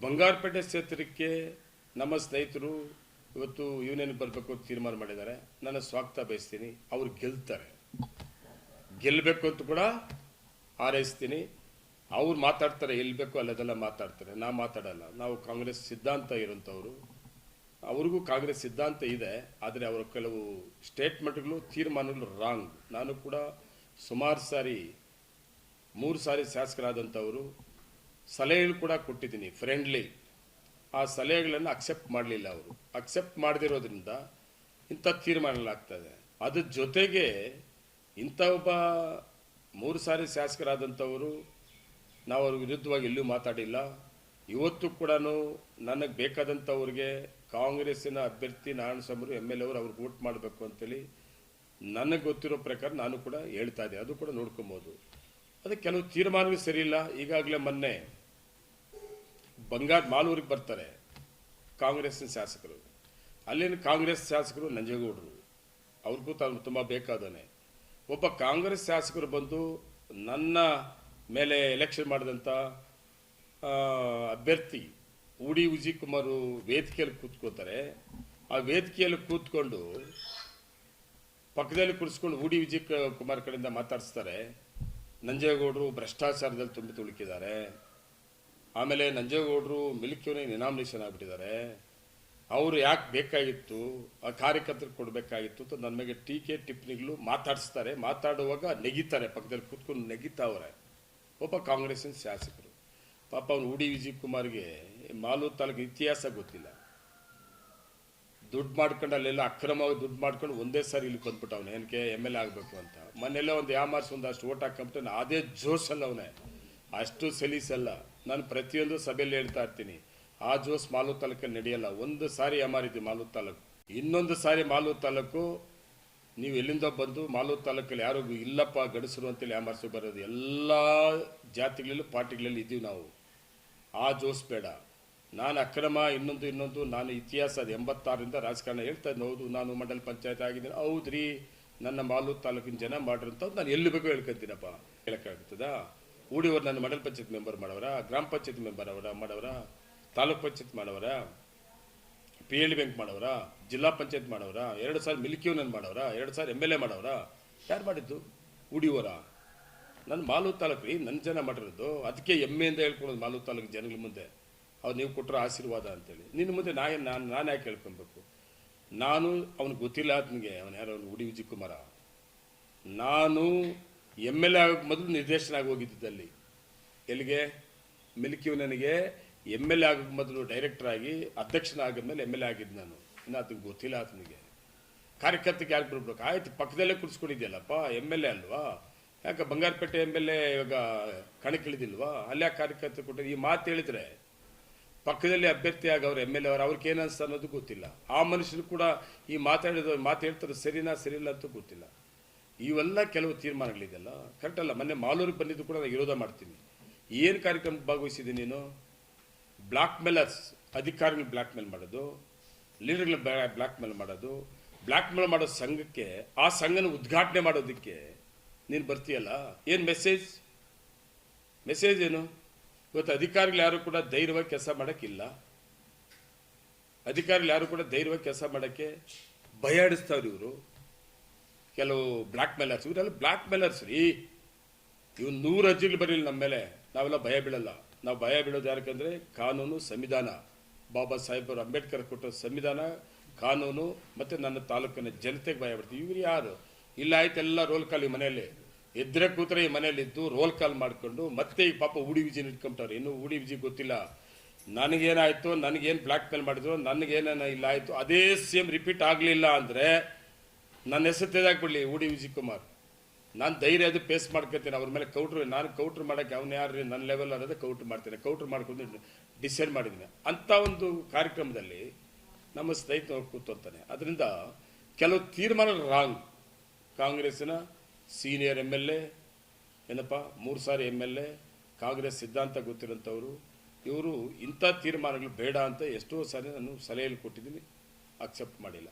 ಬಂಗಾರಪೇಟೆ ಕ್ಷೇತ್ರಕ್ಕೆ ನಮ್ಮ ಸ್ನೇಹಿತರು ಇವತ್ತು ಯೂನಿಯನ್ ಬರಬೇಕು ಅಂತ ತೀರ್ಮಾನ ಮಾಡಿದ್ದಾರೆ. ನನ್ನ ಸ್ವಾಗತ ಬಯಸ್ತೀನಿ. ಅವ್ರು ಗೆಲ್ತಾರೆ. ಗೆಲ್ಲಬೇಕು ಅಂತ ಕೂಡ ಹಾರೈಸ್ತೀನಿ. ಅವ್ರು ಮಾತಾಡ್ತಾರೆ ಬೇಕೋ ಅಲ್ಲದೆಲ್ಲ ಮಾತಾಡ್ತಾರೆ. ನಾ ಮಾತಾಡಲ್ಲ. ನಾವು ಕಾಂಗ್ರೆಸ್ ಸಿದ್ಧಾಂತ ಇರೋಂಥವ್ರು ಅವ್ರಿಗೂ ಕಾಂಗ್ರೆಸ್ ಸಿದ್ಧಾಂತ ಇದೆ. ಆದರೆ ಅವರ ಕೆಲವು ಸ್ಟೇಟ್ಮೆಂಟ್ಗಳು, ತೀರ್ಮಾನಗಳು ರಾಂಗ್. ನಾನು ಕೂಡ ಸುಮಾರು ಸಾರಿ, ಮೂರು ಸಾರಿ ಶಾಸಕರಾದಂಥವರು. ಸಲಹೆಗಳು ಕೂಡ ಕೊಟ್ಟಿದ್ದೀನಿ ಫ್ರೆಂಡ್ಲಿ ಆ ಸಲಹೆಗಳನ್ನು ಅಕ್ಸೆಪ್ಟ್ ಮಾಡಲಿಲ್ಲ ಅವರು. ಅಕ್ಸೆಪ್ಟ್ ಮಾಡದಿರೋದ್ರಿಂದ ಇಂಥ ತೀರ್ಮಾನಗಳಾಗ್ತದೆ ಅದ್ರ ಜೊತೆಗೆ ಇಂಥ ಒಬ್ಬ ಮೂರು ಸಾರಿ ಶಾಸಕರಾದಂಥವರು ನಾವು ಅವ್ರ ವಿರುದ್ಧವಾಗಿ ಎಲ್ಲೂ ಮಾತಾಡಿಲ್ಲ. ಇವತ್ತು ಕೂಡ ನನಗೆ ಬೇಕಾದಂಥವ್ರಿಗೆ ಕಾಂಗ್ರೆಸ್ಸಿನ ಅಭ್ಯರ್ಥಿ ನಾರಾಯಣಸ್ವಾಮಿ ಎಂ ಎಲ್ ಎವರು ಅವ್ರಿಗೆ ವೋಟ್ ಮಾಡಬೇಕು ಅಂತೇಳಿ ನನಗೆ ಗೊತ್ತಿರೋ ಪ್ರಕಾರ ನಾನು ಕೂಡ ಹೇಳ್ತಾ ಇದ್ದೆ. ಅದು ಕೂಡ ನೋಡ್ಕೊಬೋದು. ಅದಕ್ಕೆ ಕೆಲವು ತೀರ್ಮಾನವೇ ಸರಿ ಇಲ್ಲ. ಈಗಾಗಲೇ ಮೊನ್ನೆ ಬಂಗಾರ ಮಾಲೂರಿಗೆ ಬರ್ತಾರೆ ಕಾಂಗ್ರೆಸ್ನ ಶಾಸಕರು. ಅಲ್ಲಿನ ಕಾಂಗ್ರೆಸ್ ಶಾಸಕರು ನಂಜೇಗೌಡರು. ಅವ್ರಿಗೂ ತಾನು ತುಂಬ ಬೇಕಾದಾನೆ ಒಬ್ಬ ಕಾಂಗ್ರೆಸ್ ಶಾಸಕರು ಬಂದು ನನ್ನ ಮೇಲೆ ಎಲೆಕ್ಷನ್ ಮಾಡಿದಂಥ ಅಭ್ಯರ್ಥಿ ಉಡಿ ವಿಜಯ್ ಕುಮಾರ್ ವೇದಿಕೆಯಲ್ಲಿ ಕೂತ್ಕೋತಾರೆ. ಆ ವೇದಿಕೆಯಲ್ಲಿ ಕೂತ್ಕೊಂಡು ಪಕ್ಕದಲ್ಲಿ ಕುಡಿಸ್ಕೊಂಡು ಉಡಿ ವಿಜಯ್ ಕುಮಾರ್ ಕಡೆಯಿಂದ ಮಾತಾಡಿಸ್ತಾರೆ. ನಂಜೇಗೌಡರು ಭ್ರಷ್ಟಾಚಾರದಲ್ಲಿ ತುಂಬಿ ತುಳುಕಿದ್ದಾರೆ. ಆಮೇಲೆ ನಂಜೇಗೌಡರು ಮಿಲ್ಕಿಯವನಿಗೆ ನಿನಾಮಿನೇಷನ್ ಆಗಿಬಿಟ್ಟಿದ್ದಾರೆ. ಅವರು ಯಾಕೆ ಬೇಕಾಗಿತ್ತು, ಆ ಕಾರ್ಯಕರ್ತರಿಗೆ ಕೊಡಬೇಕಾಗಿತ್ತು ಅಂತ ನನ್ನ ಮೇಲೆ ಟೀಕೆ, ಟಿಪ್ಪಣಿಗಳು ಮಾತಾಡಿಸ್ತಾರೆ. ಮಾತಾಡುವಾಗ ನೆಗಿತಾರೆ, ಪಕ್ಕದಲ್ಲಿ ಕೂತ್ಕೊಂಡು ನೆಗಿತಾವ್ರೆ ಒಬ್ಬ ಕಾಂಗ್ರೆಸ್ಸಿನ ಶಾಸಕರು. ಪಾಪ ಅವನು ಉಡಿ ವಿಜಯ್ ಕುಮಾರ್ಗೆ ಮಾಲೂರು ತಾಲೂಕು ಇತಿಹಾಸ ಗೊತ್ತಿಲ್ಲ. ದುಡ್ಡು ಮಾಡ್ಕೊಂಡು ಅಲ್ಲೆಲ್ಲ ಅಕ್ರಮವಾಗಿ ದುಡ್ಡು ಮಾಡ್ಕೊಂಡು ಒಂದೇ ಸಾರಿ ಇಲ್ಲಿ ಬಂದ್ಬಿಟ್ಟು ಅವನು ಏನಕ್ಕೆ ಎಂ ಎಲ್ ಎ ಆಗಬೇಕು ಅಂತ. ಮೊನ್ನೆಲ್ಲ ಒಂದು ಯಾಮಾರ್ಸ್ ಒಂದು ಅಷ್ಟು ಓಟ್ ಹಾಕೊಂಬಿಟ್ಟು ಅದೇ ಜೋಶಲ್ಲ ಅವನೇ. ಅಷ್ಟು ಸಲೀಸಲ್ಲ. ನಾನು ಪ್ರತಿಯೊಂದು ಸಭೆಯಲ್ಲಿ ಹೇಳ್ತಾ ಇರ್ತೀನಿ. ಆ ಜೋಸ್ ಮಾಲೂರು ತಾಲೂಕಲ್ಲಿ ನಡೆಯಲ್ಲ. ಒಂದು ಸಾರಿ ಅಮಾರಿದ್ವಿ ಮಾಲೂರು ತಾಲೂಕು. ಇನ್ನೊಂದು ಸಾರಿ ಮಾಲೂರು ತಾಲೂಕು, ನೀವು ಎಲ್ಲಿಂದ ಬಂದು ಮಾಲೂರು ತಾಲೂಕಲ್ಲಿ ಯಾರಿಗೂ ಇಲ್ಲಪ್ಪ, ಗಡಸರು ಅಂತೇಳಿ ಯಾಮಾರ್ಸಿ ಬರೋದು ಎಲ್ಲ ಜಾತಿಗಳಲ್ಲೂ ಪಾರ್ಟಿಗಳಲ್ಲಿ ಇದ್ದೀವಿ ನಾವು. ಆ ಜೋಸ್ ಬೇಡ. ನಾನು ಅಕ್ರಮ, ಇನ್ನೊಂದು ಇನ್ನೊಂದು, ನಾನು ಇತಿಹಾಸ ಅದು ಎಂಬತ್ತಾರರಿಂದ ರಾಜಕಾರಣ ಹೇಳ್ತಾ ಇದ್ದೆ. ಹೌದು, ನಾನು ಮಂಡಲ ಪಂಚಾಯತ್ ಆಗಿದ್ದೀನಿ. ಹೌದ್ರಿ, ನನ್ನ ಮಾಲೂರು ತಾಲೂಕಿನ ಜನ ಮಾಡಿರೋಂಥದ್ದು ನಾನು ಎಲ್ಲಿ ಬೇಕೋ ಹೇಳ್ಕೊಂತೀನಪ್ಪ. ಹೇಳಕ್ಕಾಗ್ತದಾ? ಊಡಿಯವ್ರು ನನ್ನ ಮಂಡಲ ಪಂಚಾಯತ್ ಮೆಂಬರ್ ಮಾಡವರ, ಗ್ರಾಮ ಪಂಚಾಯತ್ ಮೆಂಬರ್ ಅವರ, ಮಾಡವರ, ತಾಲೂಕ್ ಪಂಚಾಯತ್ ಮಾಡವರ ಪಿ ಎಲ್ ಬ್ಯಾಂಕ್ ಮಾಡವರ, ಜಿಲ್ಲಾ ಪಂಚಾಯತ್ ಮಾಡವರ, ಎರಡು ಸಾರಿ ಮಿಲ್ಕಿಯೂನನ್ ಮಾಡವರ, ಎರಡು ಸಾವಿರ ಎಂ ಎಲ್ ಎ ಮಾಡವರ. ಯಾರು ಮಾಡಿದ್ದು? ಉಡಿಯವರ ನನ್ನ ಮಾಲೂರು ತಾಲೂಕು ರೀ ನನ್ನ ಜನ ಮಾಡಿರೋದು. ಅದಕ್ಕೆ ಹೆಮ್ಮೆಯಿಂದ ಹೇಳ್ಕೊಳೋದು ಮಾಲೂರು ತಾಲೂಕು ಜನಗಳ ಮುಂದೆ. ಅವ್ರು ನೀವು ಕೊಟ್ಟರು ಆಶೀರ್ವಾದ ಅಂತೇಳಿ. ನಿನ್ನ ಮುಂದೆ ನಾ ನಾನು ನಾನು ಯಾಕೆ ಹೇಳ್ಕೊಬೇಕು? ನಾನು ಅವನಿಗೆ ಗೊತ್ತಿಲ್ಲ ಆತನಿಗೆ ಅವನು ಯಾರು ಅವನು ಉಡಿ ವಿಜಯ್ ಕುಮಾರ. ನಾನು ಎಂ ಎಲ್ ಎ ಆಗೋಕ್ಕೆ ಮೊದಲು ನಿರ್ದೇಶನ ಆಗೋಗಿದ್ದಲ್ಲಿ ಎಲ್ಲಿಗೆ? ಮಿಲ್ಕಿಯು ನನಗೆ ಎಂ ಎಲ್ ಎ ಆಗೋಕ್ಕೆ ಮೊದಲು ಡೈರೆಕ್ಟರ್ ಆಗಿ ಅಧ್ಯಕ್ಷನ ಆಗಿದ್ಮೇಲೆ ಎಂ ಎಲ್ ಎ ಆಗಿದ್ದು ನಾನು. ಇನ್ನು ಅದು ಗೊತ್ತಿಲ್ಲ ಆತನಿಗೆ. ಕಾರ್ಯಕರ್ತಕ್ಕೆ ಯಾಕೆ ಬಿಡ್ಬೇಕು? ಆಯ್ತು, ಪಕ್ಕದಲ್ಲೇ ಕುಡಿಸ್ಕೊಂಡಿದ್ಯಲ್ಲಪ್ಪ ಎಂ ಎಲ್ ಎ ಅಲ್ವಾ? ಯಾಕೆ ಬಂಗಾರಪೇಟೆ ಎಂ ಎಲ್ ಎ ಇವಾಗ ಕಣಕ್ಕಿಳಿದಿಲ್ವಾ? ಅಲ್ಲೇ ಕಾರ್ಯಕರ್ತರು ಕೊಟ್ಟರೆ ಈ ಮಾತು ಹೇಳಿದ್ರೆ ಪಕ್ಕದಲ್ಲಿ ಅಭ್ಯರ್ಥಿ ಆಗವ್ರು ಎಂ ಎಲ್ ಎ ಅವ್ರು, ಅವ್ರಿಗೆ ಏನು ಅನ್ನೋದು ಗೊತ್ತಿಲ್ಲ. ಆ ಮನುಷ್ಯರು ಕೂಡ ಈ ಮಾತಾಡಿದ ಮಾತು ಹೇಳ್ತಾರೆ, ಸರಿನಾ ಸರಿಯಿಲ್ಲ ಅಂತ ಗೊತ್ತಿಲ್ಲ. ಇವೆಲ್ಲ ಕೆಲವು ತೀರ್ಮಾನಗಳಿದೆಯಲ್ಲ? ಕರೆಕ್ಟ್ ಅಲ್ಲ. ಮೊನ್ನೆ ಮಾಲೂರಿಗೆ ಬಂದಿದ್ದು ಕೂಡ ನಾನು ವಿರೋಧ ಮಾಡ್ತೀನಿ. ಏನು ಕಾರ್ಯಕ್ರಮ ಭಾಗವಹಿಸಿದ್ದೀನಿ ನೀನು? ಬ್ಲಾಕ್ ಮೇಲರ್ಸ್ ಅಧಿಕಾರಿಗಳು ಬ್ಲ್ಯಾಕ್ ಮೇಲ್ ಮಾಡೋದು, ಲೀಡರ್ಗಳು ಬ್ಲ್ಯಾಕ್ ಮೇಲ್ ಮಾಡೋದು. ಬ್ಲಾಕ್ ಮೇಲ್ ಮಾಡೋ ಸಂಘಕ್ಕೆ, ಆ ಸಂಘನ ಉದ್ಘಾಟನೆ ಮಾಡೋದಕ್ಕೆ ನೀನು ಬರ್ತೀಯಲ್ಲ? ಏನು ಮೆಸೇಜ್ ಮೆಸೇಜ್ ಏನು? ಇವತ್ತು ಅಧಿಕಾರಿಗಳು ಯಾರು ಕೂಡ ಧೈರ್ಯವಾಗಿ ಕೆಲಸ ಮಾಡೋಕ್ಕಿಲ್ಲ. ಅಧಿಕಾರಿಗಳು ಯಾರು ಕೂಡ ಧೈರ್ಯವಾಗಿ ಕೆಲಸ ಮಾಡೋಕ್ಕೆ ಭಯ ಇವರು. ಕೆಲವು ಬ್ಲ್ಯಾಕ್ ಮೇಲರ್ಸ್ ಇವರೆಲ್ಲ ಬ್ಲ್ಯಾಕ್ ಮೇಲರ್ಸ್ ರೀ. ಇವ್ ನೂರು ಅರ್ಜಿಗಳು ಬರಲಿಲ್ಲ ನಮ್ಮ ಮೇಲೆ. ನಾವೆಲ್ಲ ಭಯ ಬೀಳಲ್ಲ. ನಾವು ಭಯ ಬೀಳೋದು ಯಾಕಂದ್ರೆ ಕಾನೂನು ಸಂವಿಧಾನ. ಬಾಬಾ ಸಾಹೇಬರು ಅಂಬೇಡ್ಕರ್ ಕೊಟ್ಟ ಸಂವಿಧಾನ, ಕಾನೂನು ಮತ್ತೆ ನನ್ನ ತಾಲೂಕಿನ ಜನತೆಗೆ ಭಯ ಬಿಡ್ತೀವಿ ಇವ್ರು ಯಾರು? ಇಲ್ಲ ಆಯ್ತು, ಎಲ್ಲ ರೋಲ್ ಕಾಲ್ ಈ ಮನೆಯಲ್ಲಿ. ಎದ್ರೆ ಕೂತ್ರೆ ಈ ಮನೆಯಲ್ಲಿ ಇದ್ದು ರೋಲ್ ಕಾಲ್ ಮಾಡ್ಕೊಂಡು ಮತ್ತೆ ಈ ಪಾಪ ಉಡಿ ವಿಜಿನ ಇಟ್ಕೊಂತಾರೆ ಇನ್ನು ಉಡಿ ವಿಜಿ ಗೊತ್ತಿಲ್ಲ. ನನಗೇನಾಯ್ತು? ನನಗೇನು ಬ್ಲ್ಯಾಕ್ ಮೇಲ್ ಮಾಡಿದ್ರು? ನನಗೇನೇನ ಇಲ್ಲ ಆಯ್ತು? ಅದೇ ಸೇಮ್ ರಿಪೀಟ್ ಆಗಲಿಲ್ಲ ಅಂದ್ರೆ ನನ್ನ ಹೆಸರು ತೆಗೆದಾಕ್ಬಿಡ್ಲಿ ಉಡಿ ವಿಜಯ್ ಕುಮಾರ್ ನಾನು ಧೈರ್ಯ ಅದು ಪೇಸ್ ಮಾಡ್ಕೊತೀನಿ, ಅವ್ರ ಮೇಲೆ ಕೌಟ್ರು ನಾನು ಕೌಟ್ರ್ ಮಾಡೋಕ್ಕೆ ಅವ್ನು ಯಾರು ನನ್ನ ಲೆವೆಲ್ ಅನ್ನೋದೇ ಕೌಟ್ರು ಮಾಡ್ತೀನಿ. ಕೌಟ್ರ್ ಮಾಡ್ಕೊಂಡು ಡಿಸೈಡ್ ಮಾಡಿದ್ದೀನಿ ಅಂಥ ಒಂದು ಕಾರ್ಯಕ್ರಮದಲ್ಲಿ ನಮ್ಮ ಸ್ನೇಹಿತ ಕೂತೋರ್ತಾನೆ ಅದರಿಂದ ಕೆಲವು ತೀರ್ಮಾನ ರಾಂಗ್ ಕಾಂಗ್ರೆಸ್ಸಿನ ಸೀನಿಯರ್ ಎಂ ಎಲ್ ಎ ಏನಪ್ಪ, ಮೂರು ಸಾರಿ ಎಂ ಎಲ್ ಎ ಕಾಂಗ್ರೆಸ್ ಸಿದ್ಧಾಂತ ಗೊತ್ತಿರೋಂಥವ್ರು, ಇವರು ಇಂಥ ತೀರ್ಮಾನಗಳು ಬೇಡ ಅಂತ ಎಷ್ಟೋ ಸಾರಿ ನಾನು ಸಲಹೆಯಲ್ಲಿ ಕೊಟ್ಟಿದ್ದೀನಿ. ಅಕ್ಸೆಪ್ಟ್ ಮಾಡಿಲ್ಲ.